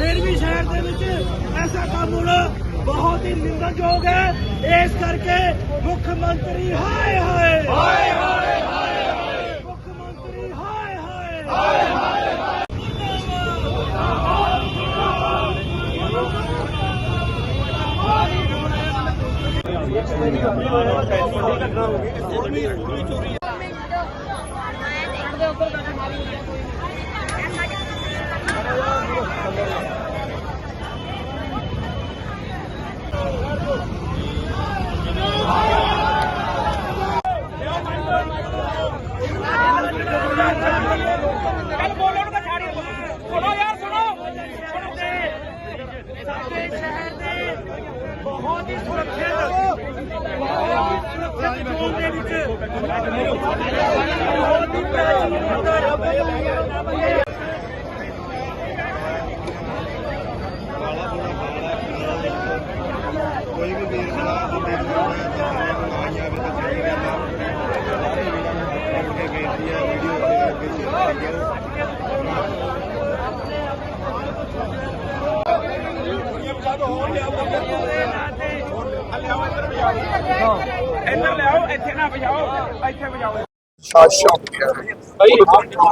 ਫਿਰ ਵੀ ਸ਼ਹਿਰ ਦੇ ਵਿੱਚ ਐਸਾ ਕੰਮ ਹੋਣਾ ਬਹੁਤ ਹੀ ਨਿੰਦਣਯੋਗ ਹੈ। ਇਸ ਕਰਕੇ ਮੁੱਖ ਮੰਤਰੀ ਹਾਏ ਹਾਏ। ਹਾਏ ਹਾਏ ਹਾਏ ਮੁੱਖ ਮੰਤਰੀ ਹਾਏ ਹਾਏ। ਹਾਏ ਹਾਏ ਸਾਡੇ ਬਹੁਤ ਹੀ ਸੁਰੱਖਿਅਤ ਬਹੁਤ ਹੀ ਸੁਰੱਖਿਅਤ ਜ਼ੋਨ ਦੇ ਵਿੱਚ। ਬਹੁਤ ਹੀ ਪ੍ਰਾਚੀਨ ਮੰਦਰ ਕੋਈ ਵੀ ਵੀਰ ਭਰਾ ਆਪਣੇ ਨੂੰ ਆ ਜਾਵੇ ਤਾਂ ਚਾਹੀਦੀ ਗੱਲ ਆ ਸਾਰੇ ਵੀਰਾਂ ਨੂੰ ਅੱਗੇ ਬੇਨਤੀ ਹੈ ਵੀਡੀਓ ਦੇ ਅੱਗੇ ਸ਼ੇਅਰ ਕਰਿਓ ਇੱਧਰ ਲਿਆਓ ਇੱਥੇ ਨਾ ਵਜਾਓ ਇੱਥੇ ਵਜਾਓ। ਸ਼ਾਸਾ ਨੇ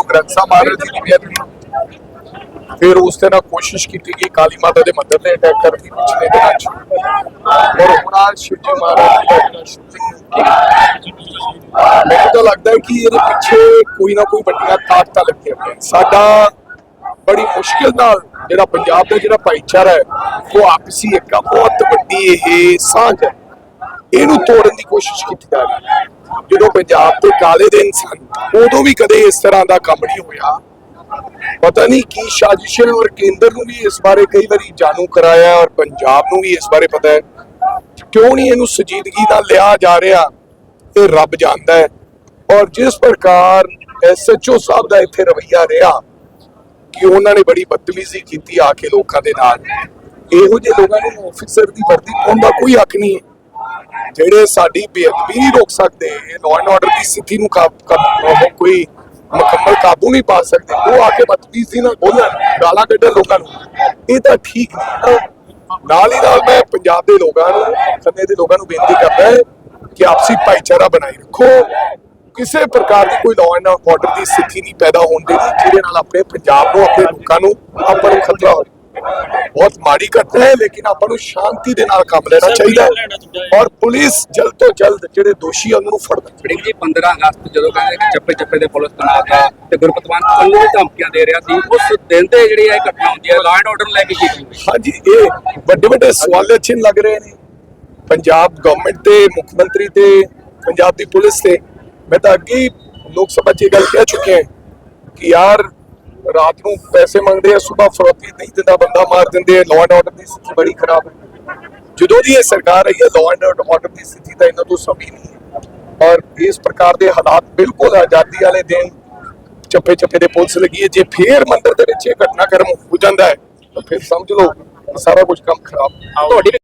ਗ੍ਰੰਥ ਸਾਹਿਬ ਮਹਾਰਾਜ ਜੀ ਦੀ ਬੇਅਦਬੀ ਫਿਰ ਉਸ ਤੇ ਨਾਲ ਕੋਸ਼ਿਸ਼ ਕੀਤੀ ਗਈ ਕਾਲੀ ਮਾਤਾ ਦੇ ਮੰਦਿਰ ਤੇ ਅਟੈਕ ਕਰਨ ਦੀ ਪਿਛਲੇ ਦਿਨਾਂ ਚ। ਔਰ ਹੁਣ ਆ ਸ਼ਿਵਜੀ ਮਹਾਰਾਜ ਜੀ ਦਾ ਜਿਹੜਾ shooting ਮੈਨੂੰ ਤਾਂ ਲੱਗਦਾ ਹੈ ਕਿ ਇਹਦੇ ਪਿੱਛੇ ਕੋਈ ਨਾ ਕੋਈ ਵੱਡੀਆਂ ਤਾਕਤਾਂ ਲੱਗੀਆਂ ਹੋਈਆਂ ਸਾਡਾ ਬੜੀ ਮੁਸ਼ਕਿਲ ਨਾਲ ਜਿਹੜਾ ਪੰਜਾਬ ਦਾ ਜਿਹੜਾ ਭਾਈਚਾਰਾ ਹੈ ਉਹ ਆਪਸੀ ਇੱਕ ਬਹੁਤ ਵੱਡੀ ਇਹ ਸਾਂਝ ਹੈ। ਇਹਨੂੰ ਤੋੜਨ ਦੀ ਕੋਸ਼ਿਸ਼ ਕੀਤੀ ਜਾ ਰਹੀ ਹੈ। ਜਦੋਂ ਪੰਜਾਬ ਤੇ ਕਾਲੇ ਦਿਨ ਸਨ, ਉਦੋਂ ਵੀ ਕਦੇ ਇਸ ਤਰ੍ਹਾਂ ਦਾ ਕੰਮ ਨਹੀਂ ਹੋਇਆ। ਪਤਾ ਨਹੀਂ ਕੀ ਸਾਜ਼ਿਸ਼ਾਂ ਔਰ ਕੇਂਦਰ ਨੂੰ ਵੀ ਇਸ ਬਾਰੇ ਕਈ ਵਾਰੀ ਜਾਣੂ ਕਰਾਇਆ ਔਰ ਪੰਜਾਬ ਨੂੰ ਵੀ ਇਸ ਬਾਰੇ ਪਤਾ ਹੈ। ਕਿਉਂ ਨਹੀਂ ਇਹਨੂੰ ਸੰਜੀਦਗੀ ਨਾਲ ਲਿਆ ਜਾ ਰਿਹਾ? ਇਹ ਰੱਬ ਜਾਣਦਾ ਹੈ। ਔਰ ਜਿਸ ਪ੍ਰਕਾਰ ਐਸਐਚਓ ਸਾਹਿਬ ਦਾ ਇੱਥੇ ਰਵਈਆ ਰਿਹਾ ਕਿ ਉਹਨਾਂ ਨੇ ਬੜੀ ਬਦਤਮੀਜ਼ੀ ਕੀਤੀ ਆ ਕੇ ਲੋਕਾਂ ਦੇ ਨਾਲ। ਇਹੋ ਜਿਹੇ ਲੋਕਾਂ ਨੂੰ ਆਫੀਸਰ ਦੀ ਵਰਦੀ ਪਾਉਣ ਦਾ ਕੋਈ ਹੱਕ ਨਹੀਂ ਹੈ। ਜਿਹੜੇ ਸਾਡੀ ਬੇਅਦਬੀ ਨਹੀਂ ਰੋਕ ਸਕਦੇ ਲਾਅ ਐਂਡ ਆਰਡਰ ਦੀ ਸਥਿਤੀ ਨੂੰ ਕੋਈ ਮੁਕੰਮਲ ਕਾਬੂ ਨਹੀਂ ਪਾ ਸਕਦੇ, ਉਹ ਆ ਕੇ ਬਦਤਮੀਜ਼ੀ ਨਾਲ ਬੋਲਣ ਗਾਲਾਂ ਕੱਢਣ ਲੋਕਾਂ ਨੂੰ। ਇਹ ਤਾਂ ਠੀਕ ਨਹੀਂ ਨਾਲ ਹੀ ਨਾਲ ਮੈਂ ਪੰਜਾਬ ਦੇ ਲੋਕਾਂ ਨੂੰ, ਖੰਨੇ ਦੇ ਲੋਕਾਂ ਨੂੰ ਬੇਨਤੀ ਕਰਦਾ ਹੈ ਕਿ ਆਪਸੀ ਭਾਈਚਾਰਾ ਬਣਾਈ ਰੱਖੋ। ਕਿਸੇ ਪ੍ਰਕਾਰ ਦੀ ਕੋਈ ਲਾਅ ਐਂਡ ਆਰਡਰ ਦੀ ਸਥਿਤੀ ਨਹੀਂ ਪੈਦਾ ਹੋਣ ਦੇਣੀ, ਜਿਹਦੇ ਨਾਲ ਆਪਣੇ ਪੰਜਾਬ ਨੂੰ, ਆਪਣੇ ਲੋਕਾਂ ਨੂੰ ਆਪਾਂ ਨੂੰ ਖਤਰਾ ਹੋਵੇ। ਬਹੁਤ ਮਾੜੀ ਘਟਨਾ ਹੈ ਲੇਕਿਨ ਆਪਾਂ ਨੂੰ ਸ਼ਾਂਤੀ ਦੇ ਨਾਲ ਕੰਮ ਲੈਣਾ ਚਾਹੀਦਾ ਹੈ। ਔਰ ਪੁਲਿਸ ਜਲਦ ਤੋਂ ਜਲਦ ਜਿਹੜੇ ਦੋਸ਼ੀ ਆ ਉਹਨਾਂ ਨੂੰ ਫੜਨਾ ਫੜਿੰਗ ਜੀ 15 ਅਗਸਤ ਜਦੋਂ ਕਹਿੰਦੇ ਕਿ ਚੱਪੇ ਚੱਪੇ ਦੇ ਪੁਲਿਸ ਤਨਾਤ ਹੈ ਤੇ ਗੁਰਪਤਵੰਤ ਸਿੰਘ ਨੂੰ ਵੀ ਧਮਕੀਆਂ ਦੇ ਰਿਹਾ ਸੀ ਉਸ ਦਿਨ ਤੇ ਜਿਹੜੀ ਇਹ ਘਟਨਾ ਹੁੰਦੀ ਹੈ ਲਾਅ ਐਂਡ ਆਰਡਰ ਲੈ ਕੇ ਕੀਤੀ ਹੋਈ ਹਾਂਜੀ ਇਹ ਵੱਡੇ ਵੱਡੇ ਸਵਾਲ ਚਿੰਨ੍ਹ ਲੱਗ ਰਹੇ ਨੇ। ਪੰਜਾਬ ਗਵਰਨਮੈਂਟ ਤੇ ਮੁੱਖ ਮੰਤਰੀ ਤੇ ਪੰਜਾਬ ਦੀ ਪੁਲਿਸ ਤੇ। ਮੈਂ ਤਾਂ ਅੱਗੇ ਲੋਕ ਸਭਾ 'ਚ ਇਹ ਗੱਲ ਕਹਿ ਚੁੱਕੇ ਹਾਂ ਕਿ ਯਾਰ ਰਾਤ ਨੂੰ ਪੈਸੇ ਮੰਗਦੇ ਆ ਸਵੇਰ ਫਰੋਤੀ ਨਹੀਂ ਦਿੰਦਾ ਬੰਦਾ ਮਾਰ ਦਿੰਦੇ ਆ ਲਾਅ ਐਂਡ ਆਰਡਰ ਦੀ ਸਥਿਤੀ ਬੜੀ ਖਰਾਬ ਹੈ। ਜਦੋਂ ਦੀ ਇਹ ਸਰਕਾਰ ਆਈ ਹੈ ਲਾਅ ਐਂਡ ਆਰਡਰ ਦੀ ਸਥਿਤੀ ਤਾਂ ਇਹਨਾਂ ਤੋਂ ਸਭੀ ਨਹੀਂ ਹੈ ਔਰ ਇਸ ਪ੍ਰਕਾਰ ਦੇ ਹਾਲਾਤ ਬਿਲਕੁਲ ਆਜ਼ਾਦੀ ਵਾਲੇ ਦਿਨ ਚੱਪੇ ਚੱਪੇ ਦੇ ਪੁਲਿਸ ਲੱਗੀ ਹੈ। ਜੇ ਫੇਰ ਮੰਦਰ ਦੇ ਵਿੱਚ ਇਹ ਘਟਨਾਕ੍ਰਮ ਹੋ ਜਾਂਦਾ ਹੈ ਤਾਂ ਫਿਰ ਸਮਝ ਲਓ ਸਾਰਾ ਕੁਝ ਕੰਮ ਖਰਾਬ। ਤੁਹਾਡੀ